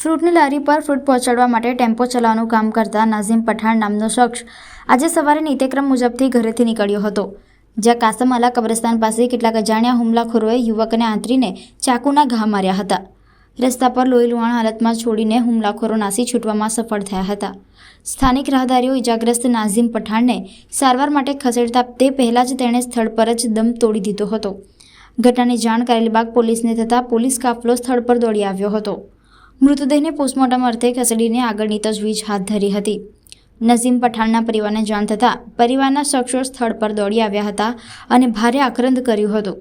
ફ્રૂટની લારી પર ફ્રૂટ પહોંચાડવા માટે ટેમ્પો ચલાવવાનું કામ કરતા નાઝીમ પઠાણ નામનો શખ્સ આજે સવારે નિત્યક્રમ મુજબથી ઘરેથી નીકળ્યો હતો, જ્યાં કાસમ અલા કબ્રસ્તાન પાસે કેટલાક અજાણ્યા હુમલાખોરોએ યુવકને આંતરીને ચાકુના ઘા માર્યા હતા. રસ્તા પર લોહી લુહાણ હાલતમાં છોડીને હુમલાખોરો નાસી છૂટવામાં સફળ થયા હતા. સ્થાનિક રાહદારીઓ ઇજાગ્રસ્ત નાઝીમ પઠાણને સારવાર માટે ખસેડતા તે પહેલાં જ તેણે સ્થળ પર જ દમ તોડી દીધો હતો. ઘટનાની જાણ કરેલી બાદ પોલીસને થતાં પોલીસ કાફલો સ્થળ પર દોડી આવ્યો હતો. મૃતદેહને પોસ્ટમોર્ટમ અર્થે ખસેડીને આગળની તજવીજ હાથ ધરી હતી. નઝીમ પઠાણના પરિવારને જાણ થતાં પરિવારના શખ્સો સ્થળ પર દોડી આવ્યા હતા અને ભારે આક્રંદ કર્યું હતું.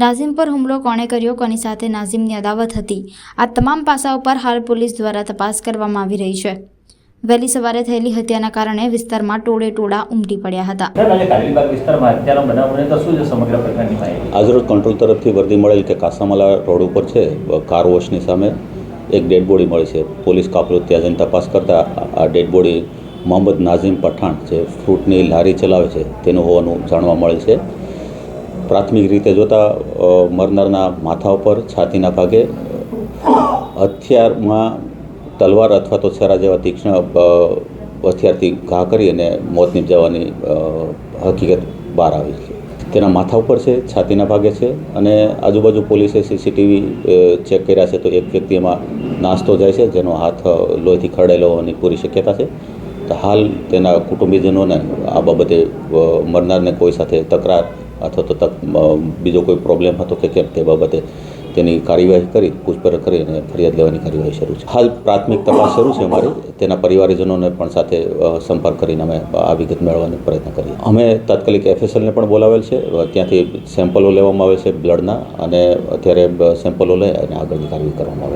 નાઝીમ પર હુમલો કોણે કર્યો કોની સાથે નાઝિમની અદાવત હતી? આ તમામ પાસાઓ પર હાલ પોલીસ દ્વારા તપાસ કરવામાં આવી રહી છે. વહેલી સવારે થયેલી હત્યાના કારણે વિસ્તારમાં ટોળે ટોળા ઉમટી પડ્યા હતા. આજરોજ કંટ્રોલ તરફથી વર્દી મળેલ કે કાસામાલા રોડ ઉપર છે કાર વોશની સામે એક ડેડ બોડી મળી છે. પોલીસ કાફલો ત્યાં જઈને તપાસ કરતા આ ડેડ બોડી મોહમ્મદ નાઝીમ પઠાણ જે ફ્રૂટની લારી ચલાવે છે તેનું હોવાનું જાણવા મળે છે. પ્રાથમિક રીતે જોતાં મરનારના માથા ઉપર છાતીના ભાગે, હથિયારમાં તલવાર અથવા તો છરા જેવા તીક્ષ્ણ હથિયારથી ઘા કરી અને મોત નિપજાવવાની હકીકત બહાર આવી છે. તેના માથા ઉપર છે, છાતીના ભાગે છે અને આજુબાજુ પોલીસે સીસીટીવી ચેક કર્યા છે તો એક વ્યક્તિ એમાં નાસ્તો જાય છે, જેનો હાથ લોહીથી ખરડાયેલો હોવાની પૂરી શક્યતા છે. તો હાલ તેના કુટુંબીજનોને આ બાબતે મરનારને કોઈ સાથે તકરાર અથવા તો બીજો કોઈ પ્રોબ્લેમ હતો કે કેમ તે બાબતે તેની કાર્યવાહી કરી, પૂછપરછ કરી અને ફરિયાદ લેવાની કાર્યવાહી શરૂ છે. હાલ પ્રાથમિક તપાસ શરૂ છે અમારી. તેના પરિવારજનોને પણ સાથે સંપર્ક કરીને અમે આ વિગત મેળવવાનો પ્રયત્ન કરીએ. અમે તાત્કાલિક એફએસએલને પણ બોલાવેલ છે. ત્યાંથી સેમ્પલો લેવામાં આવે છે બ્લડના અને અત્યારે સેમ્પલો લઈ અને આગળની કાર્યવાહી કરવામાં આવે